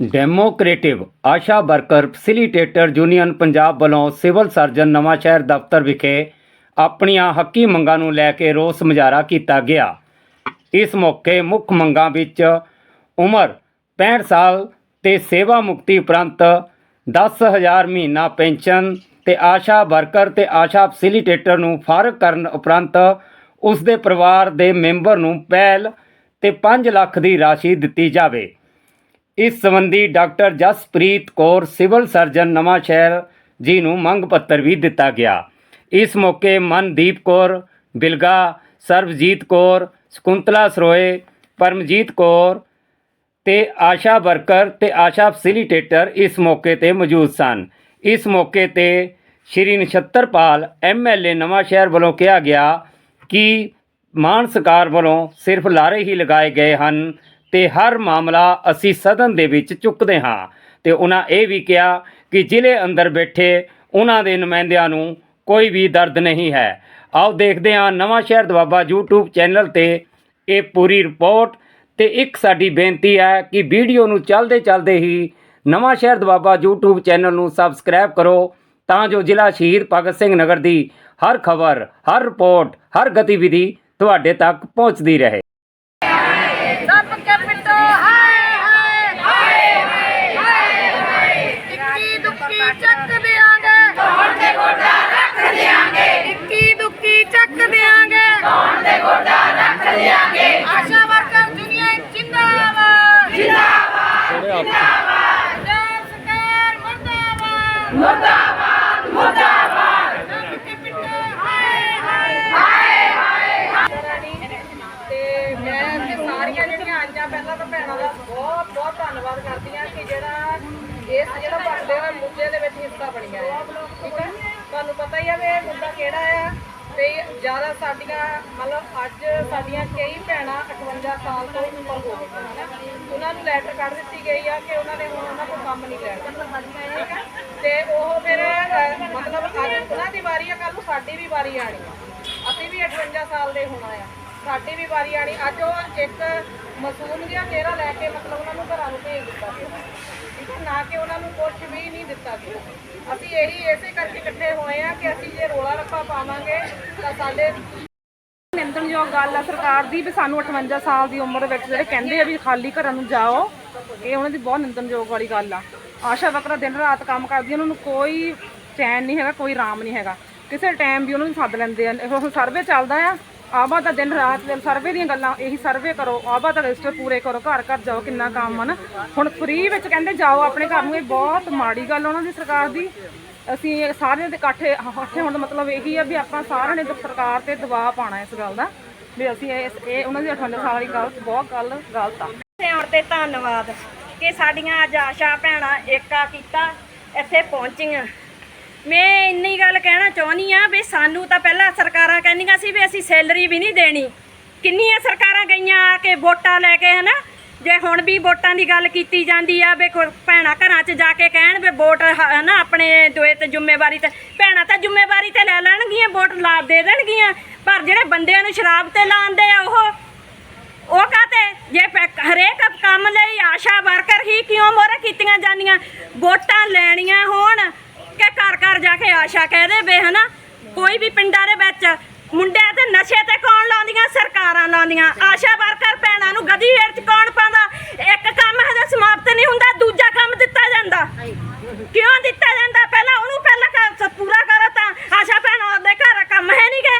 Democratic ASHA worker, facilitator union Punjab ਵੱਲੋਂ civil surgeon Nawanshahr ਦਫ਼ਤਰ ਵਿਖੇ ਆਪਣੀਆਂ ਹੱਕੀ ਮੰਗਾਂ ਨੂੰ ਲੈ ਕੇ ਰੋਸ ਮੁਜ਼ਾਹਰਾ ਕੀਤਾ ਗਿਆ। ਇਸ ਮੌਕੇ ਮੁੱਖ ਮੰਗਾਂ ਵਿੱਚ ਉਮਰ 65 ਸਾਲ ਤੇ ਸੇਵਾ ਮੁਕਤੀ ਉਪਰੰਤ 10000 ਮਹੀਨਾ ਪੈਨਸ਼ਨ ਤੇ ਆਸ਼ਾ ਵਰਕਰ ਤੇ ਆਸ਼ਾ ਫੈਸਿਲੀਟੇਟਰ ਨੂੰ ਫਾਰਗ ਕਰਨ ਉਪਰੰਤ ਉਸ ਦੇ ਪਰਿਵਾਰ ਦੇ ਮੈਂਬਰ ਨੂੰ ਪਹਿਲ ਤੇ 5 ਲੱਖ ਦੀ ਰਾਸ਼ੀ ਦਿੱਤੀ ਜਾਵੇ। ਇਸ ਸੰਬੰਧੀ doctor Jaspreet Kaur, civil surgeon Nawanshahr ji ਨੂੰ ਮੰਗ ਪੱਤਰ ਵੀ ਦਿੱਤਾ ਗਿਆ। ਇਸ ਮੌਕੇ ਮਨਦੀਪ ਕੌਰ, ਬਿਲਗਾ, ਸਰਬਜੀਤ ਕੌਰ, ਸਕੁੰਤਲਾ ਸਰੋਏ, ਪਰਮਜੀਤ ਕੌਰ ਤੇ ਆਸ਼ਾ ਵਰਕਰ ਤੇ ਆਸ਼ਾ ਫੈਸਿਲੀਟੇਟਰ ਇਸ ਮੌਕੇ ਤੇ ਮੌਜੂਦ ਸਨ। ਇਸ ਮੌਕੇ ਤੇ ਸ਼੍ਰੀ ਨਛੱਤਰਪਾਲ ਐਮਐਲਏ ਨਵਾਂ ਸ਼ਹਿਰ ਵੱਲੋਂ ਕਿਹਾ ਗਿਆ ਕਿ ਮਾਨ ਸਰਕਾਰ ਵੱਲੋਂ ਸਿਰਫ ਲਾਰੇ ਹੀ ਲਗਾਏ ਗਏ ਹਨ। ਤੇ ਹਰ ਮਾਮਲਾ ਅਸੀਂ ਸਦਨ ਦੇ ਵਿੱਚ ਚੁੱਕਦੇ ਹਾਂ। ਤੇ ਉਹਨਾਂ ਇਹ ਵੀ ਕਿਹਾ ਕਿ ਜ਼ਿਲ੍ਹੇ ਅੰਦਰ ਬੈਠੇ ਉਹਨਾਂ ਦੇ ਨੁਮਾਇੰਦਿਆਂ ਨੂੰ ਕੋਈ ਵੀ ਦਰਦ ਨਹੀਂ ਹੈ। ਆਓ ਦੇਖਦੇ ਹਾਂ ਨਵਾਂ ਸ਼ਹਿਰ ਦਵਾਬਾ YouTube ਚੈਨਲ ਤੇ ਇਹ ਪੂਰੀ ਰਿਪੋਰਟ। ਤੇ ਇੱਕ ਸਾਡੀ ਬੇਨਤੀ ਹੈ ਕਿ ਵੀਡੀਓ ਨੂੰ ਚੱਲਦੇ ਚੱਲਦੇ ਹੀ Nawanshahr Doaba YouTube channel ਨੂੰ ਸਬਸਕ੍ਰਾਈਬ ਕਰੋ ਤਾਂ ਜੋ ਜ਼ਿਲ੍ਹਾ ਸ਼ਹੀਦ ਭਗਤ ਸਿੰਘ ਨਗਰ ਦੀ ਹਰ ਖਬਰ, ਹਰ ਰਿਪੋਰਟ, ਹਰ ਗਤੀਵਿਧੀ ਤੁਹਾਡੇ ਤੱਕ ਪਹੁੰਚਦੀ ਰਹੇ ਸਭ ਕੈਪਿਟੋ ਹਾਏ ਹਾਏ ਹਾਏ ਹਾਏ ਇੱਕੀ ਦੁੱਕੀ ਚੱਕ ਦਿਆਂਗੇ। ਕੌਣ ਦੇ ਗੋਡਾ ਰੱਖ ਦਿਆਂਗੇ ਇੱਕੀ ਦੁੱਕੀ ਚੱਕ ਦਿਆਂਗੇ। ਕੌਣ ਦੇ ਗੋਡਾ ਰੱਖ ਦਿਆਂਗੇ ਆਸ਼ਾ ਵਰਕਰ ਯੂਨੀਅਨ ਜਿੰਦਾਬਾਦ ਜਿੰਦਾਬਾਦ। ਜਿੰਦਾਬਾਦ। ਪੰਜਾਬ ਸਰਕਾਰ ਮੁਰਦਾਬਾਦ ਮੁਰਦਾਬਾਦ ਮੁਰਦਾਬਾਦ ਸਭ ਕੈਪਿਟੋ ਹਾਏ ਹਾਏ ਤੇ ਮੈਂ ਤੇ ਸਾਰੀਆਂ ਜਿਹੜੀਆਂ ਆਈਆਂ ਪਹਿਲਾਂ ਤਾਂ ਭੈਣਾਂ ਦਾ ਬਹੁਤ ਬਹੁਤ ਧੰਨਵਾਦ ਕਰਦੀ ਹਾਂ ਕਿ ਜਿਹੜਾ ਇਸ ਜਿਹੜਾ ਬੰਦੇ ਦਾ ਮੁੱਦੇ ਦੇ ਵਿੱਚ ਹਿੱਸਾ ਬਣਿਆ ਆ ਠੀਕ ਹੈ? ਤੁਹਾਨੂੰ ਪਤਾ ਹੀ ਆ ਵੀ ਇਹ ਮੁੱਦਾ ਕਿਹੜਾ ਆ ਤੇ ਜ਼ਿਆਦਾ ਸਾਡੀਆਂ, ਮਤਲਬ ਅੱਜ ਸਾਡੀਆਂ ਕਈ ਭੈਣਾਂ 58 ਸਾਲ ਤੋਂ ਉੱਪਰ ਹੋ ਗਈਆਂ ਉਹਨਾਂ ਨੂੰ ਲੈਟਰ ਕੱਢ ਦਿੱਤੀ ਗਈ ਆ ਕਿ ਉਹਨਾਂ ਨੇ ਹੁਣ ਉਹਨਾਂ ਕੋਲ ਕੰਮ ਨਹੀਂ ਲੈਣਾ। ਠੀਕ ਹੈ? ਤੇ ਉਹ ਫਿਰ ਮਤਲਬ ਅੱਜ ਉਹਨਾਂ ਦੀ ਵਾਰੀ ਆ ਕੱਲ ਨੂੰ ਸਾਡੀ ਵੀ ਵਾਰੀ ਆਣੀ ਆ। ਅਸੀਂ ਵੀ 58 ਸਾਲ ਦੇ ਹੋਣਾ ਆ। ਸਾਡੀ ਵੀ ਵਾਰੀ ਆਣੀ ਅੱਜ ਉਹ ਇੱਕ ਮਾਸੂਮ ਜਿਹਾ ਚਿਹਰਾ ਲੈ ਕੇ ਮਤਲਬ ਉਹਨਾਂ ਨੂੰ ਘਰਾਂ ਨੂੰ ਭੇਜ ਦਿੱਤਾ ਗਿਆ ਨਾ ਕਿ ਉਹਨਾਂ ਨੂੰ ਕੁਝ ਵੀ ਨਹੀਂ ਦਿੱਤਾ ਗਿਆ। ਅਸੀਂ ਇਹੀ ਇਸੇ ਕਰਕੇ ਇਕੱਠੇ ਹੋਏ ਆ ਕਿ ਅਸੀਂ ਜੇ ਰੋਲਾ ਰੱਪਾ ਪਾਵਾਂਗੇ ਤਾਂ ਸਾਡੇ ਨਿੰਦਣਯੋਗ ਗੱਲ ਆ ਸਰਕਾਰ ਦੀ ਵੀ ਸਾਨੂੰ 58 ਸਾਲ ਦੀ ਉਮਰ ਵਿੱਚ ਜਿਹੜੇ ਕਹਿੰਦੇ ਆ ਵੀ ਖਾਲੀ ਘਰਾਂ ਨੂੰ ਜਾਓ, ਇਹ ਉਹਨਾਂ ਦੀ ਬਹੁਤ ਨਿੰਦਣਯੋਗ ਵਾਲੀ ਗੱਲ ਆ। ਆਸ਼ਾ ਵਕਰਾ ਦਿਨ ਰਾਤ ਕੰਮ ਕਰਦੀਆਂ ਉਹਨਾਂ ਨੂੰ ਕੋਈ ਚੈਨ ਨਹੀਂ ਹੈਗਾ, ਕੋਈ ਆਰਾਮ ਨਹੀਂ ਹੈਗਾ। ਕਿਸੇ ਟਾਈਮ ਵੀ ਉਹਨਾਂ ਨੂੰ ਸੱਦ ਲੈਂਦੇ ਆ। ਇਹ ਸਰਵੇ ਚੱਲਦਾ ਆ ਆਬਾ ਦਾ ਦਿਨ ਰਾਤ ਦੇ ਸਰਵੇ ਦੀਆਂ ਗੱਲਾਂ, ਇਹੀ ਸਰਵੇ ਕਰੋ ਆਬਾ ਦਾ ਰਜਿਸਟਰ ਪੂਰੇ ਕਰੋ, ਘਰ ਘਰ ਜਾਓ, ਕਿੰਨਾ ਕੰਮ ਹਨ ਹੁਣ ਫ੍ਰੀ ਵਿੱਚ ਕਹਿੰਦੇ ਜਾਓ ਆਪਣੇ ਘਰ ਨੂੰ, ਇਹ ਬਹੁਤ ਮਾੜੀ ਗੱਲ ਉਹਨਾਂ ਦੀ ਸਰਕਾਰ ਦੀ। ਅਸੀਂ ਸਾਰਿਆਂ ਦੇ ਇਕੱਠੇ ਇਕੱਠੇ ਹੋਣ ਦਾ ਮਤਲਬ ਇਹੀ ਆ ਵੀ ਆਪਾਂ ਸਾਰਿਆਂ ਨੇ ਸਰਕਾਰ ਤੇ ਦਬਾਅ ਪਾਉਣਾ ਇਸ ਗੱਲ ਦਾ, ਵੀ ਅਸੀਂ ਇਸ ਇਹ ਉਹਨਾਂ ਦੀ 58 ਸਾਲ ਦੀ ਗੱਲ ਬਹੁਤ ਗੱਲ, ਗਲਤ ਆ। ਆਉਣ ਤੇ ਧੰਨਵਾਦ, ਕਿ ਸਾਡੀਆਂ ਅੱਜ ਆਸ਼ਾ ਭੈਣਾਂ ਏਕਾ ਕੀਤਾ, ਇੱਥੇ ਪਹੁੰਚੀਆਂ। ਮੈਂ ਇੰਨੀ ਗੱਲ ਕਹਿਣਾ ਚਾਹੁੰਦੀ ਆ ਵੀ ਸਾਨੂੰ ਤਾਂ ਪਹਿਲਾਂ ਸਰਕਾਰਾਂ ਕਹਿੰਦੀਆਂ ਸੀ ਵੀ ਅਸੀਂ ਸੈਲਰੀ ਵੀ ਨਹੀਂ ਦੇਣੀ। ਕਿੰਨੀਆਂ ਸਰਕਾਰਾਂ ਗਈਆਂ ਆ ਕੇ ਵੋਟਾਂ ਲੈ ਕੇ ਹਨਾ? ਜੇ ਹੁਣ ਵੀ ਵੋਟਾਂ ਦੀ ਗੱਲ ਕੀਤੀ ਜਾਂਦੀ ਆ ਵੀ ਕੋਈ ਭੈਣਾਂ ਘਰਾਂ 'ਚ ਜਾ ਕੇ ਕਹਿਣ ਵੀ ਵੋਟ ਹ- ਹਨਾ, ਆਪਣੇ ਦੋਏ ਤੇ ਜ਼ਿੰਮੇਵਾਰੀ ਤੇ, ਭੈਣਾਂ ਤਾਂ ਜ਼ਿੰਮੇਵਾਰੀ ਤੇ ਲੈ ਲੈਣਗੀਆਂ, ਵੋਟ ਲਾਭ ਦੇ ਦੇਣਗੀਆਂ, ਪਰ ਜਿਹੜੇ ਬੰਦਿਆਂ ਨੂੰ ਸ਼ਰਾਬ ਤੇ ਲਾਉਂਦੇ ਆ ਉਹ ਉਹ ਕਾਤੇ ਜੇ ਹਰੇਕ ਕੰਮ ਲਈ ਆਸ਼ਾ ਵਰਕਰ ਹੀ ਕਿਉਂ ਮੋਹਰੇ ਕੀਤੀਆਂ ਜਾਂਦੀਆਂ? ਵੋਟਾਂ ਲੈਣੀਆਂ ਹੋਣ ਕਿ ਘਰ ਘਰ ਜਾ ਕੇ ਆਸ਼ਾ ਕਹਦੇ ਵੇ ਹਨਾ? ਕੋਈ ਵੀ ਪਿੰਡਾਂ ਦੇ ਵਿੱਚ ਮੁੰਡਿਆਂ ਤੇ ਨਸ਼ੇ ਤੇ ਕੌਣ ਲਾਉਂਦੀਆਂ, ਸਰਕਾਰਾਂ ਲਾਉਂਦੀਆਂ? ਆਸ਼ਾ ਵਰਕਰ ਭੈਣਾਂ ਨੂੰ ਗਦੀ ਹੇਠ ਚ ਕੌਣ ਪਾਉਂਦਾ? ਇੱਕ ਕੰਮ ਹਜੇ ਸਮਾਪਤ ਨਹੀਂ ਹੁੰਦਾ, ਦੂਜਾ ਕੰਮ ਦਿੱਤਾ ਜਾਂਦਾ। ਕਿਉਂ ਦਿੱਤਾ ਜਾਂਦਾ? ਪਹਿਲਾਂ ਉਹਨੂੰ ਪਹਿਲਾਂ ਪੂਰਾ ਕਰੋ ਤਾਂ। ਆਸ਼ਾ ਭੈਣਾਂ ਦੇ ਘਰ ਕੰਮ ਹੈ ਨਹੀਂ ਗੇ।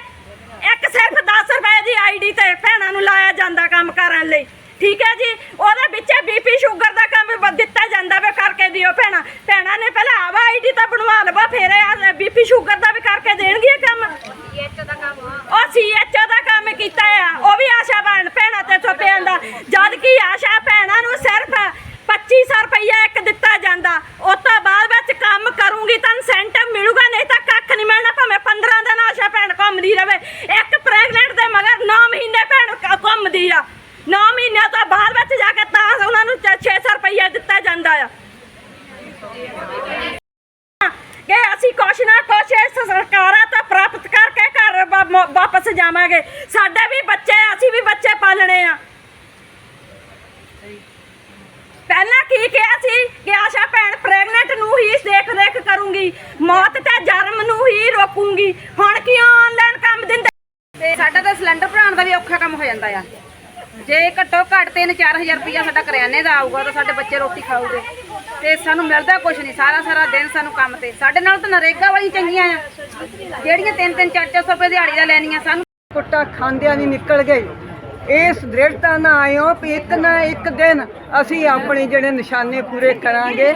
ਇੱਕ ਸਿਰਫ 10 ਰੁਪਏ ਦੀ ਆਈਡੀ ਤੇ ਭੈਣਾਂ ਨੂੰ ਲਾਇਆ ਜਾਂਦਾ ਕੰਮ ਕਰਨ ਲਈ ਠੀਕ ਹੈ ਜੀ ਉਹਦੇ ਵਿੱਚ ਬੀਪੀ ਸ਼ੂਗਰ ਦਾ ਕੰਮ ਬ- ਦਿੱਤਾ ਜਾਂਦਾ ਵੇ ਕਰਕੇ ਦਿਓ ਭੈਣਾਂ ਭੈਣਾਂ ਨੇ ਪਹਿਲਾਂ ਆਵਾ ਆਈਡੀ ਤਾਂ ਬਣਵਾ ਲਵਾ ਫਿਰ ਆ ਬੀਪੀ ਸ਼ੂਗਰ ਦਾ ਵੀ ਕਰਕੇ ਦੇਣਗੇ ਕੰਮ ਉਹ ਸੀਐਚਓ ਦਾ ਕੰਮ ਕੀਤਾ ਆ ਉਹ ਵੀ ਆਸ਼ਾ ਭੈਣ ਭੈਣਾਂ ਤੇ ਥੋਪਿਆਂ ਦਾ ਜਦ ਕਿ ਆਸ਼ਾ ਭੈਣਾਂ ਨੂੰ ਸਿਰਫ 2500 ਰੁਪਈਆ ਇੱਕ ਦਿੱਤਾ ਜਾਂਦਾ ਉਸ ਤੋਂ ਬਾਅਦ ਵਿੱਚ ਕੰਮ ਕਰੂੰਗੀ ਤਾਂ ਇਨਸੈਂਟਿਵ ਮਿਲੂਗਾ ਨਹੀਂ ਤਾਂ ਕੱਖ ਨਹੀਂ ਮਿਲਣਾ ਭਾਵੇਂ 15 ਦਿਨ ਆਸ਼ਾ ਭੈਣ ਘੁੰਮਦੀ ਰਵੇ ਇੱਕ ਪ੍ਰੈਗਨੈਂਟ ਦੇ ਮਗਰ 9 ਮਹੀਨੇ ਭੈਣ ਕ- ਆ। 9 ਮਹੀਨਿਆਂ ਤੋਂ ਬਾਅਦ ਵਿੱਚ ਜਾ ਕੇ ਤਾਂ ਉਹਨਾਂ ਨੂੰ 600 ਰੁਪਈਆ ਦਿੱਤਾ ਜਾਂਦਾ ਆ। ਕਿ ਅਸੀਂ ਕੁਛ ਨਾ ਕੁਛ ਸਰਕਾਰਾਂ ਤੋਂ ਪ੍ਰਾਪਤ ਕਰਕੇ ਘਰ ਵਾ- ਵਾਪਸ ਜਾਵਾਂਗੇ ਸਾਡੇ ਵੀ ਬੱਚੇ ਅਸੀਂ ਵੀ ਬੱਚੇ ਪਾਲਣੇ ਆ ਪਹਿਲਾਂ ਕੀ ਕਿਹਾ ਸੀ ਦੇਖ ਰੇਖ ਕਰੂੰਗੀ ਮੌਤ ਤੇ ਜਨਮ ਨੂੰ ਹੀ ਰੋਕੂੰਗੀ ਹੁਣ ਕੀ ਆਨਲਾਈਨ ਕੰਮ ਦਿੰਦੇ ਤੇ ਸਾਡਾ ਤਾਂ ਸਿਲੰਡਰ ਭਰਾਉਣ ਦਾ ਵੀ ਔਖਾ ਕੰਮ ਹੋ ਜਾਂਦਾ ਆ। ਜੇ ਘੱਟੋ ਘੱਟ 3-4000 ਰੁਪਇਆ ਸਾਡਾ ਕਰਿਆਨੇ ਦਾ ਆਊਗਾ ਤਾਂ ਸਾਡੇ ਬੱਚੇ ਰੋਟੀ ਖਾਊਗੇ। ਤੇ ਸਾਨੂੰ ਮਿਲਦਾ ਕੁਝ ਨਹੀਂ, ਸਾਰਾ ਸਾਰਾ ਦਿਨ ਸਾਨੂੰ ਕੰਮ ਤੇ। ਸਾਡੇ ਨਾਲ ਤਾਂ ਨਰੇਗਾ ਵਾਲੀ ਚੰਗੀਆਂ ਆ। ਜਿਹੜੀਆਂ 3-3 4-400 ਰੁਪਏ ਦਿਹਾੜੀ ਦਾ ਲੈਣੀਆਂ ਸਾਨੂੰ। ਕੁੱਟਾ ਖਾਂਦਿਆਂ ਨਹੀਂ ਨਿਕਲ ਗਏ। ਇਸ ਦ੍ਰਿੜਤਾ ਨਾਲ ਆਇਓ ਵੀ ਇੱਕ ਨਾ ਇੱਕ ਦਿਨ ਅਸੀਂ ਆਪਣੇ ਜਿਹੜੇ ਨਿਸ਼ਾਨੇ ਪੂਰੇ ਕਰਾਂਗੇ।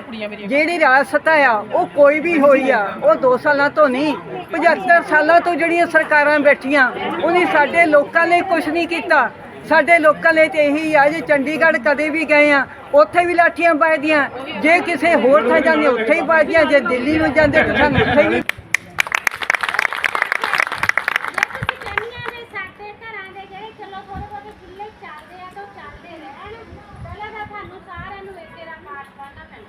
ਜਿਹੜੀ ਰਿਆਸਤ ਆ ਉਹ ਕੋਈ ਵੀ ਹੋਈ ਆ, ਉਹ 2 ਸਾਲਾਂ ਤੋਂ ਨਹੀਂ 75 ਸਾਲਾਂ ਤੋਂ ਜਿਹੜੀਆਂ ਸਰਕਾਰਾਂ ਬੈਠੀਆਂ, ਉਹਨੇ ਸਾਡੇ ਲੋਕਾਂ ਲਈ ਕੁਝ ਨਹੀਂ ਕੀਤਾ। ਸਾਡੇ ਲੋਕਾਂ ਲਈ ਤੇ ਇਹੀ ਆ ਜੇ, ਚੰਡੀਗੜ੍ਹ ਕਦੇ ਵੀ ਗਏ ਆ, ਉੱਥੇ ਵੀ ਲਾਠੀਆਂ ਵੱਜਦੀਆਂ। ਜੇ ਕਿਸੇ ਹੋਰ ਥਾਂ ਜਾਂਦੇ, ਉੱਥੇ ਹੀ ਵੱਜਦੀਆਂ, ਜੇ ਦਿੱਲੀ ਨੂੰ ਜਾਂਦੇ ਤਾਂ ਸਾਨੂੰ ਉੱਥੇ ਵੀ ਤੁਸੀਂ ਕਹਿੰਦੀਆਂ ਨੇ ਸਾਡੇ ਘਰਾਂ ਦੇ ਜਿਹੜੇ ਚਲੋ ਥੋੜੇ ਬਹੁਤੇ ਚੁੱਲ੍ਹੇ ਚੱਲਦੇ ਆ ਤਾਂ ਉਹ ਚੱਲਦੇ ਰਹਿਣ ਪਹਿਲਾਂ ਤਾਂ ਤੁਹਾਨੂੰ ਸਾਰਿਆਂ ਨੂੰ ਇੱਕ ਇਹਦਾ ਕਾਟ ਕਰਨਾ ਪੈਣਾ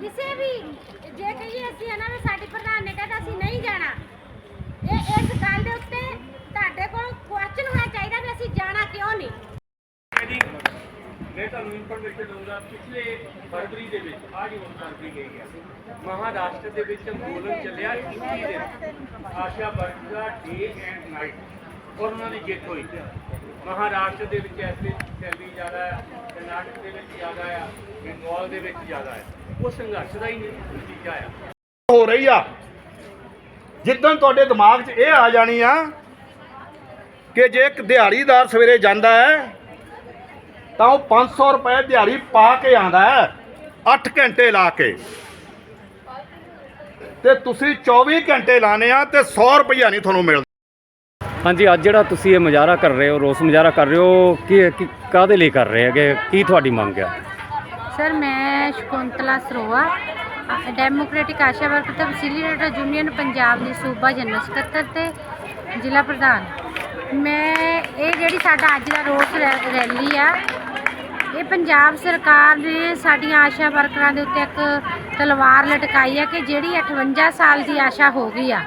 ਕਿਸੇ ਕਿਸੇ ਵੀ, ਜੇ ਕਹੀਏ ਅਸੀਂ ਇਹਨਾਂ ਵੀ ਸਾਡੀ ਪ੍ਰਧਾਨ ਨੇ ਕਹਿੰਦਾ ਅਸੀਂ ਨਹੀਂ ਜਾਣਾ। ਇਹ ਇਸ ਗੱਲ ਦੇ ਉੱਤੇ ਤੁਹਾਡੇ ਕੋਲ ਕੁਐਸਚਨ ਹੋਣਾ ਚਾਹੀਦਾ ਵੀ ਅਸੀਂ ਜਾਣਾ ਕਿਉਂ ਨਹੀਂ। ਮੈਂ ਤੁਹਾਨੂੰ ਇਨਫੋਰਮੇਸ਼ਨ ਦਊਂਗਾ, ਪਿਛਲੇ ਫਰਵਰੀ ਦੇ ਵਿੱਚ, ਆ ਜੋ ਕਰਦੀ ਗਈ ਹੈ ਮਹਾਰਾਸ਼ਟਰ ਦੇ ਵਿੱਚ ਅੰਦੋਲਨ ਚੱਲਿਆ 21 ਦਿਨ ASHA worker day and night ਔਰ ਉਹਨਾਂ ਦੀ ਜਿੱਤ ਹੋਈ। ਮਹਾਰਾਸ਼ਟਰ ਦੇ ਵਿੱਚ ਐਸੇ ਦਿੱਲੀ ਜ਼ਿਆਦਾ ਹੈ ਕਰਨਾਟਕ ਦੇ ਵਿੱਚ ਜ਼ਿਆਦਾ ਆ, ਬੰਗਾਲ ਦੇ ਵਿੱਚ ਜ਼ਿਆਦਾ ਹੈ ਉਹ ਸੰਘਰਸ਼ ਦਾ ਹੀ ਨਤੀਜਾ ਆ। ਹੋ ਰਹੀ ਆ। ਜਿੱਦਣ ਤੁਹਾਡੇ ਦਿਮਾਗ 'ਚ ਇਹ ਆ ਜਾਣੀ ਆ ਕਿ ਜੇ ਇੱਕ ਦਿਹਾੜੀਦਾਰ ਸਵੇਰੇ ਜਾਂਦਾ ਹੈ, ਤਾਂ ਉਹ 500 ਰੁਪਏ ਦਿਹਾੜੀ ਪਾ ਕੇ ਆਂਦਾ ਹੈ 8 ਘੰਟੇ ਲਾ ਕੇ। ਤੇ ਤੁਸੀਂ 24 ਘੰਟੇ ਲਾਣੇ ਆ ਤੇ 100 ਰੁਪਇਆ ਨਹੀਂ ਤੁਹਾਨੂੰ ਮਿਲਦਾ। ਹਾਂਜੀ, ਅੱਜ ਜਿਹੜਾ ਤੁਸੀਂ ਇਹ ਮੁਜ਼ਾਹਰਾ ਕਰ ਰਹੇ ਹੋ, ਰੋਸ ਮੁਜ਼ਾਹਰਾ ਕਰ ਰਹੇ ਹੋ, ਕੀ ਕੀ- ਕਾਹਦੇ ਲਈ ਕਰ ਰਹੇ ਹੈਗੇ? ਕੀ ਤੁਹਾਡੀ ਮੰਗ ਆ? ਸਰ, ਮੈਂ ਸ਼ਕੁੰਤਲਾ ਸਰੋਆ, ਅ- ਡੈਮੋਕ੍ਰੈਟਿਕ ਆਸ਼ਾ ਵਰਕਰ ਤਹਿਸੀਲੀ ਰੇਡਰ ਯੂਨੀਅਨ ਪੰਜਾਬ ਦੀ ਸੂਬਾ ਜਨਰਲ ਸਕੱਤਰ ਤੇ ਜ਼ਿਲ੍ਹਾ ਪ੍ਰਧਾਨ। ਮੈਂ, ਇਹ ਜਿਹੜੀ ਸਾਡਾ ਅੱਜ ਦਾ ਰੋਸ ਰੈ- ਰੈਲੀ ਆ, ਇਹ ਪੰਜਾਬ ਸਰਕਾਰ ਨੇ ਸਾਡੀਆਂ ਆਸ਼ਾ ਵਰਕਰਾਂ ਦੇ ਉੱਤੇ ਇੱਕ ਤਲਵਾਰ ਲਟਕਾਈ ਹੈ ਕਿ ਜਿਹੜੀ 58 ਸਾਲ ਦੀ ਆਸ਼ਾ ਹੋ ਗਈ ਆ,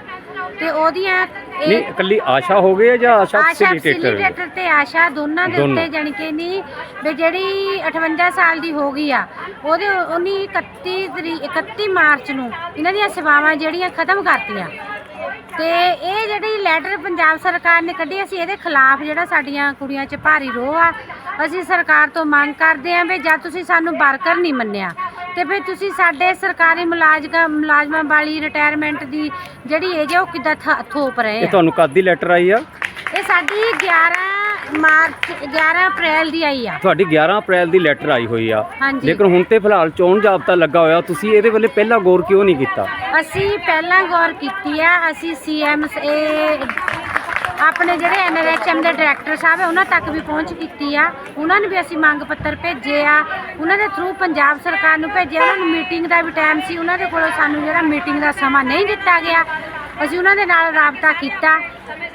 ਤੇ ਉਹਦੀਆਂ ਨਹੀਂ ਇਹ ਇਕੱਲੀ ਆਸ਼ਾ ਹੋ ਗਈ ਹੈ ਜਾਂ ਆਸ਼ਾ ਆਸ਼ਾ ਫੈਸਿਲੀਟੇਟਰ ਫੈਸਿਲੀਟੇਟਰ ਤੇ ਆਸ਼ਾ ਦੋਨਾਂ ਦੇ ਦੋਨੋਂ। ਉੱਤੇ ਜਾਣੀ ਕਿ ਨਹੀਂ ਵੀ ਜਿਹੜੀ 58 ਸਾਲ ਦੀ ਹੋ ਗਈ ਆ ਉਹਦੇ ਉਹਨੀ 31 ਤਰੀਕ 31 ਮਾਰਚ ਨੂੰ ਇਹਨਾਂ ਦੀਆਂ ਸੇਵਾਵਾਂ ਜਿਹੜੀਆਂ ਖਤਮ ਕਰਤੀਆਂ ਤੇ ਇਹ ਜਿਹੜੀ ਲੈਟਰ ਪੰਜਾਬ ਸਰਕਾਰ ਨੇ ਕੱਢੀ ਅਸੀਂ ਇਹਦੇ ਖਿਲਾਫ ਜਿਹੜਾ ਸਾਡੀਆਂ ਕੁੜੀਆਂ 'ਚ ਭਾਰੀ ਰੋਹ ਆ ਅਸੀਂ ਸਰਕਾਰ ਤੋਂ ਮੰਗ ਕਰਦੇ ਆਂ ਵੀ ਜਦ ਤੁਸੀਂ ਸਾਨੂੰ ਵਰਕਰ ਨਹੀਂ ਮੰਨਿਆ ਤੇ ਫਿਰ ਤੁਸੀਂ ਸਾਡੇ ਸਰਕਾਰੀ ਮੁਲਾਜ਼ਮਾਂ ਮੁਲਾਜ਼ਮਾਂ ਵਾਲੀ ਰਿਟਾਇਰਮੈਂਟ ਦੀ ਜਿਹੜੀ ਏਜ ਆ ਉਹ ਕਿੱਦਾਂ ਥੋਪ ਰਹੇ ਇਹ ਆ ਤੁਹਾਨੂੰ ਕਦ ਦੀ ਲੈਟਰ ਆਈ ਆ? ਇਹ ਸਾਡੀ 11 ਮਾਰਚ 11 ਅਪ੍ਰੈਲ ਦੀ ਆਈ ਆ। ਤੁਹਾਡੀ 11 ਅਪ੍ਰੈਲ ਦੀ ਲੈਟਰ ਆਈ ਹੋਈ ਆ। ਹਾਂਜੀ। ਲੇਕਿਨ ਹੁਣ ਤੇ ਫਿਲਹਾਲ ਚੋਣ ਜਾਬਤਾ ਲੱਗਾ ਹੋਇਆ ਤੁਸੀਂ ਇਹਦੇ ਵੇਲੇ ਪਹਿਲਾਂ ਗੌਰ ਕਿਉਂ ਨਹੀਂ ਕੀਤਾ? ਅਸੀਂ ਪਹਿਲਾਂ ਗੌਰ ਕੀਤੀ ਆ ਅਸੀਂ ਸੀਐਮ ਆਪਣੇ ਜਿਹੜੇ ਐਨਆਰਐਚਐਮ ਦੇ ਡਾਇਰੈਕਟਰ ਸਾਹਿਬ ਹੈ ਉਹਨਾਂ ਤੱਕ ਵੀ ਪਹੁੰਚ ਕੀਤੀ ਆ। ਉਹਨਾਂ ਨੂੰ ਵੀ ਅਸੀਂ ਮੰਗ ਪੱਤਰ ਭੇਜੇ ਆ। ਉਹਨਾਂ ਦੇ ਥਰੂ ਪੰਜਾਬ ਸਰਕਾਰ ਨੂੰ ਭੇਜਿਆ ਉਹਨਾਂ ਨੂੰ ਮੀਟਿੰਗ ਦਾ ਵੀ ਟਾਈਮ ਸੀ। ਉਹਨਾਂ ਦੇ ਕੋਲੋਂ ਸਾਨੂੰ ਜਿਹੜਾ ਮੀਟਿੰਗ ਦਾ ਸਮਾਂ ਨਹੀਂ ਦਿੱਤਾ ਗਿਆ। ਅਸੀਂ ਉਹਨਾਂ ਦੇ ਨਾਲ ਰਾਬਤਾ ਕੀਤਾ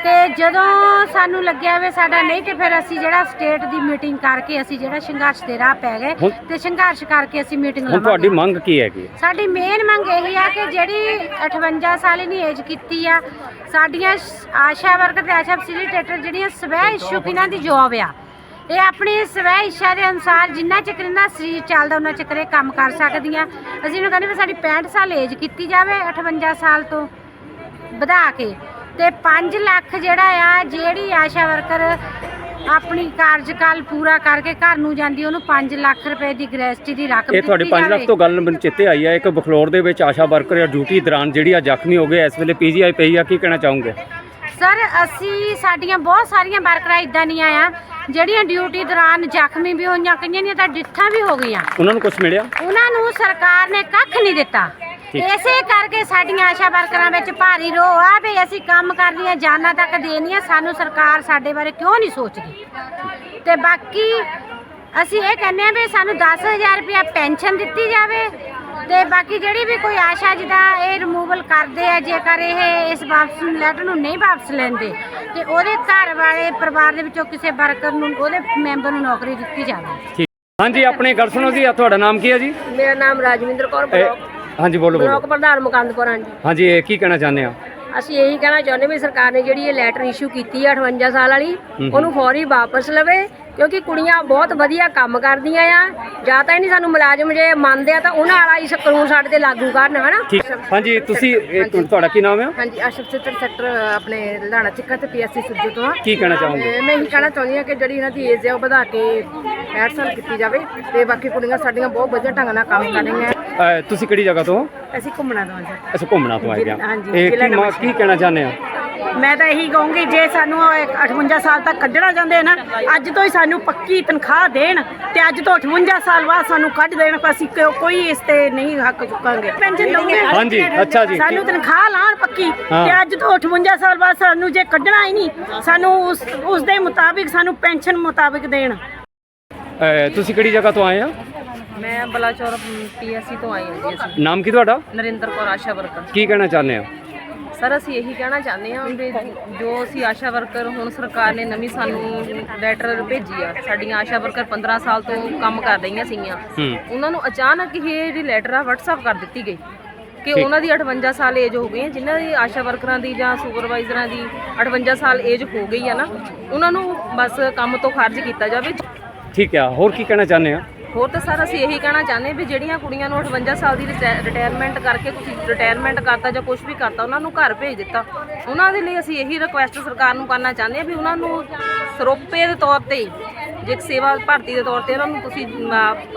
ਤੇ ਜਦੋਂ ਸਾਨੂੰ ਲੱਗਿਆ ਵੀ ਸਾਡਾ ਨਹੀਂ ਤੇ ਫਿਰ ਅਸੀਂ ਜਿਹੜਾ ਸਟੇਟ ਦੀ ਮੀਟਿੰਗ ਕਰਕੇ ਅਸੀਂ ਜਿਹੜਾ ਸੰਘਰਸ਼ ਦੇ ਰਾਹ ਪੈ ਗਏ ਹੁਣ- ਤੇ ਸੰਘਰਸ਼ ਕਰਕੇ ਅਸੀਂ ਮੀਟਿੰਗ ਹੁਣ ਤੁਹਾਡੀ ਲਵਾਂਗੇ। ਮੰਗ ਕੀ ਹੈਗੀ? ਸਾਡੀ ਮੇਨ ਮੰਗ ਇਹੀ ਆ ਕਿ ਜਿਹੜੀ 58 ਸਾਲ ਦੀ ਏਜ ਕੀਤੀ ਆ ਸਾਡੀਆਂ ਸ- ਆਸ਼ਾ ਵਰਕਰ ਤੇ ਆਸ਼ਾ ਫੈਸਿਲੀਟੇਟਰ ਜਿਹੜੀਆਂ ਸਵੈ ਇਸ਼ੂਕ ਇਹਨਾਂ ਦੀ ਜੋਬ ਆ ਇਹ ਆਪਣੀ ਸਵੈ ਇੱਛਾ ਦੇ ਅਨੁਸਾਰ ਜਿੰਨਾ ਚਿਰ ਇਹਨਾਂ ਦਾ ਸਰੀਰ ਚੱਲਦਾ ਉਹਨਾਂ ਚਿਰ ਇਹ ਕੰਮ ਕਰ ਸਕਦੀਆਂ। ਅਸੀਂ ਇਹਨੂੰ ਕਹਿੰਦੇ ਵੀ ਸਾਡੀ 65 ਸਾਲ ਏਜ ਕੀਤੀ ਜਾਵੇ 58 ਸਾਲ ਤੋਂ। ਵਧਾ ਕੇ ਤੇ 5 ਲੱਖ ਜਿਹੜਾ ਆ ਜਿਹੜੀ ਆਸ਼ਾ ਵਰਕਰ ਆਪਣੀ ਕਾਰਜਕਾਲ ਪੂਰਾ ਕਰਕੇ ਘਰ ਨੂੰ ਜਾਂਦੀ ਉਹਨੂੰ 5 ਲੱਖ ਰੁਪਏ ਦੀ ਗ੍ਰੈਸਟੀ ਦੀ ਰਕਮ ਇਹ ਤੁਹਾਡੇ ਦਿੱਤੀ 5 ਲੱਖ। ਤੋਂ ਗੱਲ ਮੈਨੂੰ ਚਿੱਤੇ ਆਈ ਹੈ ਇੱਕ ਬਖਲੌਰ ਦੇ ਵਿੱਚ ਆਸ਼ਾ ਵਰਕਰ ਜਾਂ ਡਿਊਟੀ ਦੌਰਾਨ ਜਿਹੜੀ ਆ ਜ਼ਖਮੀ ਹੋ ਗਏ ਇਸ ਵੇਲੇ ਪੀਜੀਆਈ ਪਈ ਆ ਕੀ ਕਹਿਣਾ ਚਾਹੋਗੇ? ਸਰ ਅਸੀਂ ਸਾਡੀਆਂ ਬਹੁਤ ਸਾਰੀਆਂ ਵਰਕਰਾਂ ਇਦਾਂ ਦੀਆਂ ਆ ਜਿਹੜੀਆਂ ਡਿਊਟੀ ਦੌਰਾਨ ਜ਼ਖਮੀ ਵੀ ਹੋਈਆਂ ਕਈਆਂ ਦੀਆਂ ਤਾਂ ਡਿੱਥਾਂ ਵੀ ਹੋ ਗਈਆਂ। ਉਹਨਾਂ ਨੂੰ ਕੁਝ ਮਿਲਿਆ? ਉਹਨਾਂ ਨੂੰ ਸਰਕਾਰ ਨੇ ਕੱਖ ਨਹੀਂ ਦਿੱਤਾ। ਇਸੇ ਕਰਕੇ ਸਾਡੀਆਂ ਆਸ਼ਾ ਵਰਕਰਾਂ ਵਿੱਚ ਭਾਰੀ ਰੋਹ ਆ ਵੀ ਅਸੀਂ ਕੰਮ ਕਰਦੀਆਂ ਜਾਨਾਂ ਤੱਕ ਦੇਣੀਆਂ ਸਾਨੂੰ ਸਰਕਾਰ ਸਾਡੇ ਬਾਰੇ ਕਿਉਂ ਨਹੀਂ ਸੋਚਦੀ? ਤੇ ਬਾਕੀ ਅਸੀਂ ਇਹ ਕਹਿੰਦੇ ਆ ਵੀ ਸਾਨੂੰ 10000 ਰੁਪਇਆ ਪੈਨਸ਼ਨ ਦਿੱਤੀ ਜਾਵੇ ਤੇ ਬਾਕੀ ਜਿਹੜੀ ਵੀ ਕੋਈ ਆਸ਼ਾ ਜਿਹਦਾ ਇਹ ਰਿਮੂਵਲ ਕਰਦੇ ਆ ਜੇਕਰ ਇਹ ਇਸ ਵਾਪਸ ਲੈਟਰ ਨੂੰ ਨਹੀਂ ਵਾਪਸ ਲੈਂਦੇ ਤੇ ਉਹਦੇ ਘਰ ਵਾਲੇ ਪਰਿਵਾਰ ਦੇ ਵਿੱਚੋਂ ਕਿਸੇ ਵਰਕਰ ਨੂੰ ਉਹਦੇ ਮੈਂਬਰ ਨੂੰ ਨੌਕਰੀ ਦਿੱਤੀ ਜਾਵੇ। ਹਾਂਜੀ ਆਪਣੇ ਗੱਲ ਸੁਣੋ ਜੀ ਆ ਤੁਹਾਡਾ ਨਾਮ ਕੀ ਹੈ ਜੀ? ਮੇਰਾ ਨਾਮ ਰਾਜਵਿੰਦਰ ਕੌਰ ਇਹ- ਹਾਂਜੀ ਬੋਲੋ ਬੋਲੋ। ਪ੍ਰਧਾਨ ਮੁਕੰਦਪੁਰ ਹਾਂ ਜੀ ਹਾਂਜੀ ਇਹ ਕੀ ਕਹਿਣਾ ਚਾਹੁੰਦੇ ਆ ਅਸੀਂ ਇਹੀ ਕਹਿਣਾ ਚਾਹੁੰਦੇ ਵੀ ਸਰਕਾਰ ਨੇ ਜਿਹੜੀ ਇਹ ਲੈਟਰ ਇਸ਼ੂ ਕੀਤੀ ਹੈ 58 ਸਾਲ ਵਾਲੀ ਉਹਨੂੰ ਫੌਰੀ ਵਾਪਸ ਲਵੇ ਕਿਉਂਕਿ ਕੁੜੀਆਂ ਬਹੁਤ ਵਧੀਆ ਕੰਮ ਕਰਦੀਆਂ ਆ। ਜਾਂ ਤਾਂ ਇਹ ਨਹੀਂ ਸਾਨੂੰ ਮੁਲਾਜ਼ਮ ਜੇ ਮੰਨਦੇ ਆ ਤਾਂ ਉਹਨਾਂ ਵਾਲਾ ਹੀ ਕਾਨੂੰਨ ਸਾਡੇ ਤੇ ਲਾਗੂ ਕਰਨ ਹਨਾ? ਠੀਕ। ਹਾਂਜੀ ਤੁਸੀਂ ਇੱਕ ਮਿੰਟ, ਤੁਹਾਡਾ ਕੀ ਨਾਮ ਹੈ? ਹਾਂਜੀ ਆਸ਼ਪ ਸਿੱਤਰ ਸੈਕਟਰ ਆਪਣੇ ਲੁਧਿਆਣਾ ਚੱਕਾ ਤੇ ਪੀਐਸਸੀ ਸੁਰਜੂ ਤੋਂ। ਆ ਕੀ ਕਹਿਣਾ ਚਾਹੋਗੇ? ਤੇ ਮੈਂ ਇਹੀ ਕਹਿਣਾ ਚਾਹੁੰਦੀ ਹਾਂ ਕਿ ਜਿਹੜੀ ਇਹਨਾਂ ਦੀ ਏਜ ਹੈ ਉਹ ਵਧਾ ਕੇ 65 ਸਾਲ ਕੀਤੀ ਜਾਵੇ ਤੇ ਬਾਕੀ ਕੁੜੀਆਂ ਸਾਡੀਆਂ ਬਹੁਤ ਵਧੀਆ ਢੰਗ ਨਾਲ ਕੰਮ ਕਰ ਰਹੀਆਂ ਅਹ ਤੁਸੀਂ ਕਿਹੜੀ ਜਗ੍ਹਾ ਤੋਂ? ਅਸੀਂ ਘੁੰਮਣਾ ਦਵਾਂ ਸਰ ਅੱਛਾ ਘੁੰਮਣਾ ਤੋਂ ਆਏ ਗਿਆ। ਹਾਂਜੀ, ਇਹ ਜ਼ਿਲ੍ਹਾ ਕੀ ਮਾ- ਕੀ ਕਹਿਣਾ ਚਾਹੁੰਦੇ ਆ ਮੈਂ ਤਾਂ ਇਹੀ ਕਹੂੰਗੀ ਜੇ ਸਾਨੂੰ ਉਹ 58 ਸਾਲ ਤੱਕ ਕੱਢਣਾ ਚਾਹੁੰਦੇ ਨਾ ਅੱਜ ਤੋਂ ਹੀ ਸਾਨੂੰ ਪੱਕੀ ਤਨਖਾਹ ਦੇਣ ਤੇ ਅੱਜ ਤੋਂ 58 ਸਾਲ ਬਾਅਦ ਸਾਨੂੰ ਕੱਢ ਦੇਣ ਅਸੀਂ ਕਿਉਂ- ਕੋਈ ਇਸ ਤੇ ਨਹੀਂ ਹੱਕ ਚੁੱਕਾਂਗੇ। ਪੈਨਸ਼ਨ ਦਊਂਗੇ ਹਾਂਜੀ, ਅੱਛਾ ਜੀ। ਸਾਨੂੰ ਤਨਖਾਹ ਲਾਣ ਪੱਕੀ ਹਾਂ। ਤੇ ਅੱਜ ਤੋਂ 58 ਸਾਲ ਬਾਅਦ ਸਾਨੂੰ ਜੇ ਕੱਢਣਾ ਹੀ ਨਹੀਂ ਸਾਨੂੰ ਉਸ ਉਸ ਦੇ ਮੁਤਾਬਿਕ ਸਾਨੂੰ ਪੈਨਸ਼ਨ ਮੁਤਾਬਿਕ ਦੇਣ। ਅਹ ਤੁਸੀਂ ਕਿਹੜੀ ਜਗ੍ਹਾ ਤੋਂ ਆਏ ਆ ਮੈਂ ਬਲਾਚੌਰ ਪੀਐਸਸੀ ਤੋਂ ਆਈ ਹਾਂ ਜੀ ਅਸੀਂ। ਨਾਮ ਕੀ ਤੁਹਾਡਾ? ਨਰਿੰਦਰ ਕੌਰ ਆਸ਼ਾ ਵਰਕਰ। ਕੀ ਕਹਿਣਾ ਚਾਹੁੰਦੇ ਆ ਸਰ ਅਸੀਂ ਇਹੀ ਕਹਿਣਾ ਚਾਹੁੰਦੇ ਹਾਂ ਵੀ ਜੋ ਅਸੀਂ ਆਸ਼ਾ ਵਰਕਰ ਹੁਣ ਸਰਕਾਰ ਨੇ ਨਵੀਂ ਸਾਨੂੰ ਲੈਟਰ ਭੇਜੀ ਆ ਸਾਡੀਆਂ ਆਸ਼ਾ ਵਰਕਰ 15 ਸਾਲ ਤੋਂ ਕੰਮ ਕਰ ਰਹੀਆਂ ਸੀਗੀਆਂ। ਹੂੰ। ਉਹਨਾਂ ਨੂੰ ਅਚਾਨਕ ਇਹ ਜਿਹੜੀ ਲੈਟਰ ਆ WhatsApp ਕਰ ਦਿੱਤੀ ਗਈ ਕਿ ਉਹਨਾਂ ਦੀ 58 ਸਾਲ ਏਜ ਹੋ ਗਈ ਹੈ। ਜਿਨ੍ਹਾਂ ਦੀ ਆਸ਼ਾ ਵਰਕਰਾਂ ਦੀ ਜਾਂ ਸੁਪਰਵਾਈਜ਼ਰਾਂ ਦੀ 58 ਸਾਲ ਏਜ ਹੋ ਗਈ ਆ ਨਾ ਉਹਨਾਂ ਨੂੰ ਬਸ ਕੰਮ ਤੋਂ ਖਾਰਜ ਕੀਤਾ ਜਾਵੇ। ਠੀਕ ਆ ਹੋਰ ਕੀ ਕਹਿਣਾ ਚਾਹੁੰਦੇ ਆ ਹੋਰ ਤਾਂ ਸਰ ਅਸੀਂ ਇਹੀ ਕਹਿਣਾ ਚਾਹੁੰਦੇ ਵੀ ਜਿਹੜੀਆਂ ਕੁੜੀਆਂ ਨੂੰ 58 ਸਾਲ ਦੀ ਰਿਟਾਇਰਮੈਂਟ ਕਰਕੇ ਤੁਸੀਂ ਰਿਟਾਇਰਮੈਂਟ ਕਰਤਾ ਜਾਂ ਕੁਝ ਵੀ ਕਰਤਾ, ਉਹਨਾਂ ਨੂੰ ਘਰ ਭੇਜ ਦਿੱਤਾ। ਉਹਨਾਂ ਦੇ ਲਈ ਅਸੀਂ ਇਹੀ ਰਿਕੁਐਸਟ ਸਰਕਾਰ ਨੂੰ ਕਰਨਾ ਚਾਹੁੰਦੇ ਹਾਂ ਵੀ ਉਹਨਾਂ ਨੂੰ ਸਰੋਪੇ ਦੇ ਤੌਰ ਤੇ, ਜੇ ਸੇਵਾ ਭਰਤੀ ਦੇ ਤੌਰ ਤੇ ਉਹਨਾਂ ਨੂੰ ਤੁਸੀਂ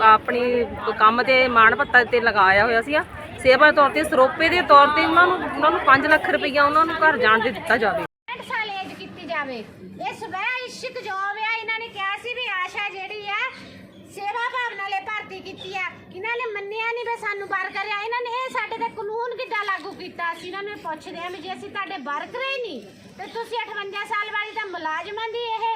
ਆਪਣੀ ਕੰਮ ਤੇ ਮਾਣ ਭੱਤਾ ਤੇ ਲਗਾਇਆ ਹੋਇਆ ਸੀ ਸੇਵਾ ਤੌਰ ਤੇ, ਸਰੋਪੇ ਦੇ ਤੌਰ ਤੇ ਉਹਨਾਂ ਨੂੰ ਉਹਨਾਂ ਨੂੰ 5 ਲੱਖ ਰੁਪਈਆ ਉਹਨਾਂ ਨੂੰ ਘਰ ਜਾਣ ਦੇ ਦਿੱਤਾ ਜਾਵੇ। 65 ਸਾਲ ਏਜ ਕੀਤੀ ਜਾਵੇ। ਇਹ ਸਵੈ ਇਸ਼ਕ ਜੋਬ ਆ, ਇਹਨਾਂ ਨੇ ਕਿਹਾ ਸੀ ਵੀ ਆਸ਼ਾ ਜਿਹੜੀ ਆ ਸੇਵਾ ਭਾਵਨਾ ਲਈ ਭਰਤੀ ਕੀਤੀ ਆ। ਇਹਨਾਂ ਨੇ ਮੰਨਿਆ ਨਹੀਂ ਵੀ ਸਾਨੂੰ ਬਾਹਰ ਕਰਿਆ। ਇਹਨਾਂ ਨੇ ਇਹ ਸਾਡੇ ਤੇ ਕਾਨੂੰਨ ਕਿੱਦਾਂ ਲਾਗੂ ਕੀਤਾ? ਅਸੀਂ ਇਹਨਾਂ ਨੂੰ ਪੁੱਛਦੇ ਆ ਵੀ ਜੇ ਅਸੀਂ ਤੁਹਾਡੇ ਵਰਕਰ ਹੀ ਨਹੀਂ ਤੇ ਤੁਸੀਂ 58 ਸਾਲ ਵਾਲੀ ਤਾਂ ਮੁਲਾਜ਼ਮਾਂ ਦੀ ਇਹ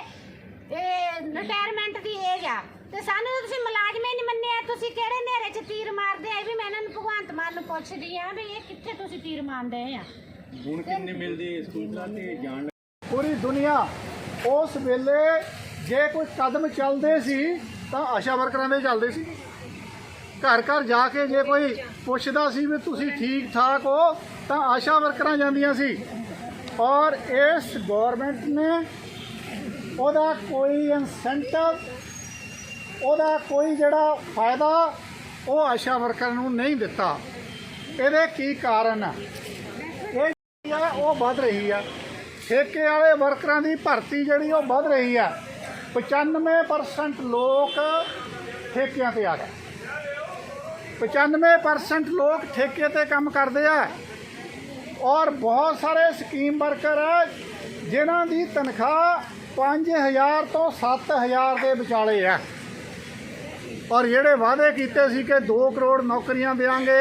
ਇਹ ਰਿਟਾਇਰਮੈਂਟ ਦੀ ਏਜ ਆ। ਤੇ ਸਾਨੂੰ ਤਾਂ ਤੁਸੀਂ ਮੁਲਾਜ਼ਮ ਹੀ ਨਹੀਂ ਮੰਨਿਆ। ਤੁਸੀਂ ਕਿਹੜੇ ਨੇਰੇ 'ਚ ਤੀਰ ਮਾਰਦੇ ਆ? ਇਹ ਵੀ ਮੈਂ ਇਹਨਾਂ ਨੂੰ ਭਗਵੰਤ ਮਾਨ ਨੂੰ ਪੁੱਛਦੀ ਆ ਵੀ ਇਹ ਕਿੱਥੇ ਤੁਸੀਂ ਤੀਰ ਮਾਰਦੇ ਆ? ਪੂਰੀ ਦੁਨੀਆ ਉਸ ਵੇਲੇ ਜੇ ਕੋਈ ਕਦਮ ਚੱਲਦੇ ਸੀ ਤਾਂ ਆਸ਼ਾ ਵਰਕਰਾਂ ਦੇ ਚੱਲਦੇ ਸੀ। ਘਰ ਘਰ ਜਾ ਕੇ ਜੇ ਕੋਈ ਪੁੱਛਦਾ ਸੀ ਵੀ ਤੁਸੀਂ ਠੀਕ ਠਾਕ ਹੋ, ਤਾਂ ਆਸ਼ਾ ਵਰਕਰਾਂ ਜਾਂਦੀਆਂ ਸੀ। ਔਰ ਇਸ ਗਵਰਨਮੈਂਟ ਨੇ ਉਹਦਾ ਕੋਈ ਇਨਸੈਂਟਿਵ ਉਹਦਾ ਕੋਈ ਜਿਹੜਾ ਫਾਇਦਾ ਉਹ ਆਸ਼ਾ ਵਰਕਰ ਨੂੰ ਨਹੀਂ ਦਿੱਤਾ। ਇਹਦੇ ਕੀ ਕਾਰਨ ਆ? ਇਹ ਉਹ ਵੱਧ ਰਹੀ ਆ। ਠੇਕੇ ਵਾਲੇ ਵਰਕਰਾਂ ਦੀ ਭਰਤੀ ਜਿਹੜੀ, ਉਹ ਵੱਧ ਰਹੀ ਆ। 95% ਲੋਕ ਠੇਕਿਆਂ ਤੇ ਆ ਗਏ। 95% ਲੋਕ ਠੇਕੇ ਤੇ ਕੰਮ ਕਰਦੇ ਆ। ਔਰ ਬਹੁਤ ਸਾਰੇ ਸਕੀਮ ਵਰਕਰ ਆ, ਜਿਨ੍ਹਾਂ ਦੀ ਤਨਖਾਹ 5000 ਤੋਂ 7000 ਦੇ ਵਿਚਾਲੇ ਆ। ਔਰ ਜਿਹੜੇ ਵਾਅਦੇ ਕੀਤੇ ਸੀ ਕਿ 2 ਕਰੋੜ ਨੌਕਰੀਆਂ ਦੇਵਾਂਗੇ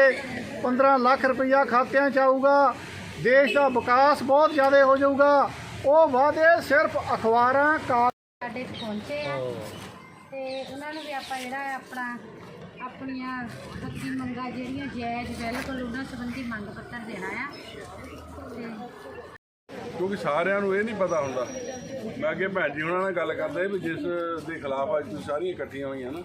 15 ਲੱਖ ਰੁਪਈਆ ਖਾਤਿਆਂ 'ਚ ਆਊਗਾ, ਦੇਸ਼ ਦਾ ਵਿਕਾਸ ਬਹੁਤ ਜ਼ਿਆਦਾ ਹੋ ਜਾਊਗਾ, ਉਹ ਵਾਅਦੇ ਸਿਰਫ ਅਖਬਾਰਾਂ ਕਾ ਸਾਡੇ ਪਹੁੰਚੇ ਆ। ਤੇ ਉਹਨਾਂ ਨੂੰ ਵੀ ਆਪਾਂ ਜਿਹੜਾ ਹੈ ਆਪਣਾ ਆਪਣੀਆਂ ਹੱਕੀ ਮੰਗਾਂ ਜਿਹੜੀਆਂ ਜਾਇਜ਼ ਬਿਲਕੁਲ ਉਹਨਾਂ ਸੰਬੰਧੀ ਮੰਗ ਪੱਤਰ ਦੇਣਾ ਆ। ਤੇ ਕਿਉਂਕਿ ਸਾਰਿਆਂ ਨੂੰ ਇਹ ਨਹੀਂ ਪਤਾ ਹੁੰਦਾ। ਮੈਂ ਅੱਗੇ ਭੈਣ ਜੀ ਹੁਣਾਂ ਨਾਲ ਗੱਲ ਕਰਦਾ ਵੀ ਜਿਸ ਦੇ ਖਿਲਾਫ ਅੱਜ ਤੁਸੀਂ ਸਾਰੀਆਂ ਇਕੱਠੀਆਂ ਹੋਈਆਂ ਨਾ।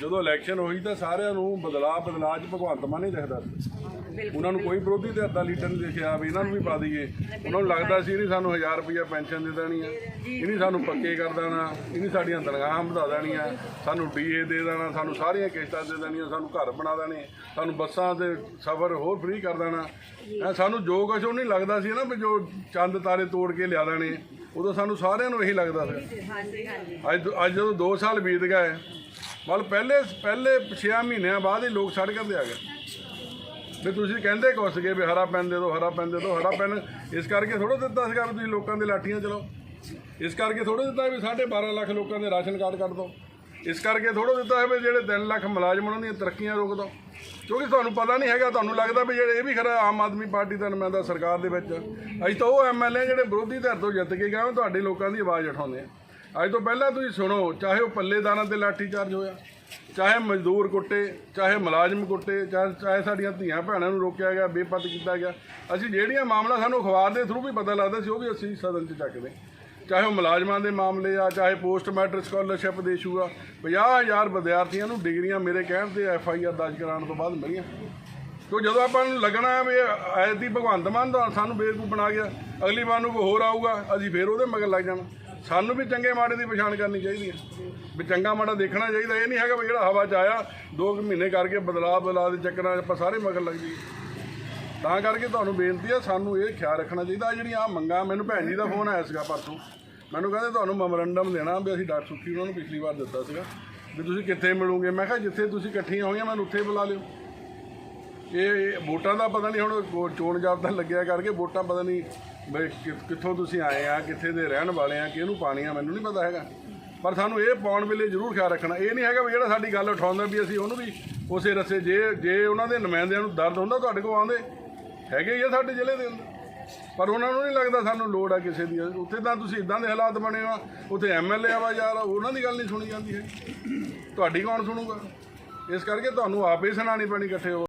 ਜਦੋਂ ਇਲੈਕਸ਼ਨ ਹੋਈ ਤਾਂ ਸਾਰਿਆਂ ਨੂੰ ਬਦਲਾਅ ਬਦਲਾਅ 'ਚ ਭਗਵੰਤ ਮਾਨ ਨਹੀਂ ਦਿਖਦਾ ਸੀ। ਉਹਨਾਂ ਨੂੰ ਕੋਈ ਵਿਰੋਧੀ ਧਿਰ ਦਾ ਲੀਡਰ ਨਹੀਂ ਦਿਖਿਆ ਵੀ ਇਹਨਾਂ ਨੂੰ ਵੀ ਪਾ ਦਈਏ। ਉਹਨਾਂ ਨੂੰ ਲੱਗਦਾ ਸੀ ਇਹਨੇ ਸਾਨੂੰ 1000 ਰੁਪਇਆ ਪੈਨਸ਼ਨ ਦੇ ਦੇਣੀ ਆ। ਇਹਨੇ ਸਾਨੂੰ ਪੱਕੇ ਕਰ ਦੇਣਾ। ਇਹਨੇ ਸਾਡੀਆਂ ਤਨਖਾਹਾਂ ਵਧਾ ਦੇਣੀਆਂ। ਸਾਨੂੰ ਡੀਏ ਦੇ ਦੇਣਾ। ਸਾਨੂੰ ਸਾਰੀਆਂ ਕਿਸ਼ਤਾਂ ਦੇ ਦੇਣੀਆਂ। ਸਾਨੂੰ ਘਰ ਬਣਾ ਦੇਣੇ। ਸਾਨੂੰ ਬੱਸਾਂ ਦੇ ਸਫ਼ਰ ਹੋਰ ਫ੍ਰੀ ਕਰ ਦੇਣਾ। ਸਾਨੂੰ ਜੋ ਕੁਛ ਉਹ ਨਹੀਂ ਲੱਗਦਾ ਸੀ ਨਾ ਵੀ ਜੋ ਚੰਦ ਤਾਰੇ ਤੋੜ ਕੇ ਲਿਆ ਦੇਣੇ। ਉਦੋਂ ਸਾਨੂੰ ਸਾਰਿਆਂ ਨੂੰ ਇਹੀ ਲੱਗਦਾ ਸੀ। ਅੱਜ ਅੱਜ ਜਦੋਂ 2 ਸਾਲ ਬੀਤ ਗਏ ਮਤਲਬ ਪਹਿਲੇ ਪਹਿਲੇ 6 ਮਹੀਨਿਆਂ ਬਾਅਦ ਹੀ ਲੋਕ ਸੜਕਾਂ ਤੇ ਆ ਗਏ। ਵੀ ਤੁਸੀਂ ਕਹਿੰਦੇ ਕੁਛ ਸੀਗੇ ਵੀ ਹਰਾ ਪੈਨ ਦੇ ਦਿਓ, ਹਰਾ ਪੈਨ ਦੇ ਦਿਓ, ਹਰਾ ਪੈਨ। ਇਸ ਕਰਕੇ ਥੋੜਾ ਦਿੱਤਾ ਸੀਗਾ ਵੀ ਤੁਸੀਂ ਲੋਕਾਂ ਦੇ ਲਾਠੀਆਂ ਚਲਾਓ। ਇਸ ਕਰਕੇ ਥੋੜਾ ਦਿੱਤਾ ਵੀ 12.5 ਲੱਖ ਲੋਕਾਂ ਦੇ ਰਾਸ਼ਨ ਕਾਰਡ ਕੱਢ ਦਿਓ। ਇਸ ਕਰਕੇ ਥੋੜ੍ਹਾ ਦਿੱਤਾ ਹੈ ਵੀ ਜਿਹੜੇ 3 ਲੱਖ ਮੁਲਾਜ਼ਮ ਉਹਨਾਂ ਦੀਆਂ ਤਰੱਕੀਆਂ ਰੋਕ ਦਿਓ। ਕਿਉਂਕਿ ਤੁਹਾਨੂੰ ਪਤਾ ਨਹੀਂ ਹੈਗਾ, ਤੁਹਾਨੂੰ ਲੱਗਦਾ ਵੀ ਜਿਹੜੇ ਇਹ ਵੀ ਖਰਾ ਆਮ ਆਦਮੀ ਪਾਰਟੀ ਦਾ ਨੁਮਾਇੰਦਾ ਸਰਕਾਰ ਦੇ ਵਿੱਚ ਅਸੀਂ ਤਾਂ ਉਹ ਐਮਐਲਏ ਜਿਹੜੇ ਵਿਰੋਧੀ ਧਿਰ ਤੋਂ ਜਿੱਤ ਕੇ ਗਏ, ਉਹ ਤੁਹਾਡੇ ਲੋਕਾਂ ਦੀ ਆਵਾਜ਼ ਉਠਾਉਂਦੇ ਆ। ਅੱਜ ਤੋਂ ਪਹਿਲਾਂ ਤੁਸੀਂ ਸੁਣੋ, ਚਾਹੇ ਉਹ ਪੱਲੇਦਾਰਾਂ ਤੇ ਲਾਠੀਚਾਰਜ ਹੋਇਆ, ਚਾਹੇ ਮਜ਼ਦੂਰ ਕੁੱਟੇ, ਚਾਹੇ ਮੁਲਾਜ਼ਮ ਕੁੱਟੇ, ਚਾਹੇ ਚਾਹੇ ਸਾਡੀਆਂ ਧੀਆਂ ਭੈਣਾਂ ਨੂੰ ਰੋਕਿਆ ਗਿਆ, ਬੇਪਤ ਕੀਤਾ ਗਿਆ। ਅਸੀਂ ਜਿਹੜੀਆਂ ਮਾਮਲਾ ਸਾਨੂੰ ਅਖਬਾਰ ਦੇ ਥਰੂ ਵੀ ਪਤਾ ਲੱਗਦਾ ਸੀ, ਉਹ ਵੀ ਅਸੀਂ ਸਦਨ 'ਚ ਚੱਕਦੇ। ਚਾਹੇ ਉਹ ਮੁਲਾਜ਼ਮਾਂ ਦੇ ਮਾਮਲੇ ਆ, ਚਾਹੇ ਪੋਸਟ ਮੈਟ੍ਰਿਕ ਸਕਾਲਰਸ਼ਿਪ ਦੇ ਇਸ਼ੂ ਆ 50000 ਵਿਦਿਆਰਥੀਆਂ ਨੂੰ ਡਿਗਰੀਆਂ ਮੇਰੇ ਕਹਿਣ ਤੇ ਐਫ ਆਈ ਆਰ ਦਰਜ ਕਰਾਉਣ ਤੋਂ ਬਾਅਦ ਮਿਲੀਆਂ। ਤੋ ਜਦੋਂ ਆਪਾਂ ਨੂੰ ਲੱਗਣਾ ਹੈ ਵੀ ਐਦੀ ਭਗਵੰਤ ਮਾਨ ਦਾ ਸਾਨੂੰ ਬੇਵਕੂਫ ਬਣਾ ਗਿਆ, ਅਗਲੀ ਵਾਰ ਨੂੰ ਕੋਈ ਹੋਰ ਆਊਗਾ, ਅਸੀਂ ਫੇਰ ਉਹਦੇ ਮਗਰ ਲੱਗ ਜਾਣਾ। ਸਾਨੂੰ ਵੀ ਚੰਗੇ ਮਾੜੇ ਦੀ ਪਛਾਣ ਕਰਨੀ ਚਾਹੀਦੀ ਹੈ। ਵੀ ਚੰਗਾ ਮਾੜਾ ਦੇਖਣਾ ਚਾਹੀਦਾ। ਇਹ ਨਹੀਂ ਹੈਗਾ ਵੀ ਜਿਹੜਾ ਹਵਾ 'ਚ ਆਇਆ, ਦੋ ਕੁ ਮਹੀਨੇ ਕਰਕੇ ਬਦਲਾਅ ਬਦਲਾਅ ਦੇ ਚੱਕਰਾਂ 'ਚ, ਆਪਾਂ ਸਾਰੇ ਮਗਰ ਲੱਗ ਜਾਈਏ। ਤਾਂ ਕਰਕੇ ਤੁਹਾਨੂੰ ਬੇਨਤੀ ਹੈ, ਸਾਨੂੰ ਇਹ ਖਿਆਲ ਰੱਖਣਾ ਚਾਹੀਦਾ। ਆਹ ਜਿਹੜੀਆਂ ਆ ਮੰਗਾਂ, ਮੈਨੂੰ ਭੈਣ ਜੀ ਦਾ ਫੋਨ ਆਇਆ ਸੀਗਾ ਪਰਸੋਂ। ਮੈਨੂੰ ਕਹਿੰਦੇ ਤੁਹਾਨੂੰ ਮੈਮੋਰੰਡਮ ਦੇਣਾ ਵੀ ਅਸੀਂ ਡਾਕਟਰ ਸੁੱਖੀ ਉਹਨਾਂ ਨੂੰ ਪਿਛਲੀ ਵਾਰ ਦਿੱਤਾ ਸੀਗਾ, ਵੀ ਤੁਸੀਂ ਕਿੱਥੇ ਮਿਲੋਗੇ? ਮੈਂ ਕਿਹਾ ਜਿੱਥੇ ਤੁਸੀਂ ਇਕੱਠੀਆਂ ਹੋਈਆਂ, ਮੈਨੂੰ ਉੱਥੇ ਬੁਲਾ ਲਿਓ। ਇਹ ਵੋਟਾਂ ਦਾ ਪਤਾ ਨਹੀਂ ਹੁਣ ਚੋਣ ਜਾਬਤਾ ਲੱਗਿਆ ਕਰਕੇ ਵੋਟਾਂ ਪਤਾ ਨਹੀਂ ਬਈ ਕਿ- ਕਿੱਥੋਂ ਤੁਸੀਂ ਆਏ ਆ, ਕਿੱਥੇ ਦੇ ਰਹਿਣ ਵਾਲੇ ਆ, ਕਿਹਨੂੰ ਪਾਣੀਆਂ ਮੈਨੂੰ ਨਹੀਂ ਪਤਾ ਹੈਗਾ। ਪਰ ਸਾਨੂੰ ਇਹ ਪਾਉਣ ਵੇਲੇ ਜ਼ਰੂਰ ਖਿਆਲ ਰੱਖਣਾ। ਇਹ ਨਹੀਂ ਹੈਗਾ ਵੀ ਜਿਹੜਾ ਸਾਡੀ ਗੱਲ ਉਠਾਉਂਦਾ ਵੀ ਅਸੀਂ ਉਹਨੂੰ ਵੀ ਉਸੇ ਰਸੇ ਜੇ ਜੇ ਉਹਨਾਂ ਦੇ ਨੁਮਾਇੰਦਿਆਂ ਨੂੰ ਦਰਦ ਹੁੰਦਾ ਤੁਹਾਡੇ ਕੋਲ ਆਉਂਦੇ। ਹੈਗੇ ਹੀ ਆ ਸਾਡੇ ਜ਼ਿਲ੍ਹੇ ਦੇ ਅੰਦਰ। ਪਰ ਉਹਨਾਂ ਨੂੰ ਨਹੀਂ ਲੱਗਦਾ ਸਾਨੂੰ ਲੋੜ ਆ ਕਿਸੇ ਦੀ। ਉੱਥੇ ਤਾਂ ਤੁਸੀਂ ਇਦਾਂ ਦੇ ਹਾਲਾਤ ਬਣੇ ਆ ਉੱਥੇ ਐਮਐਲਏ ਆਵਾ ਯਾਰ, ਉਹਨਾਂ ਦੀ ਗੱਲ ਨਹੀਂ ਸੁਣੀ ਜਾਂਦੀ ਹੈ ਤੁਹਾਡੀ ਕੌਣ ਸੁਣੂਗਾ? ਇਸ ਕਰਕੇ ਤੁਹਾਨੂੰ ਆਪੇ ਸੁਣਾਣੀ ਪੈਣੀ ਇਕੱਠੇ ਹੋ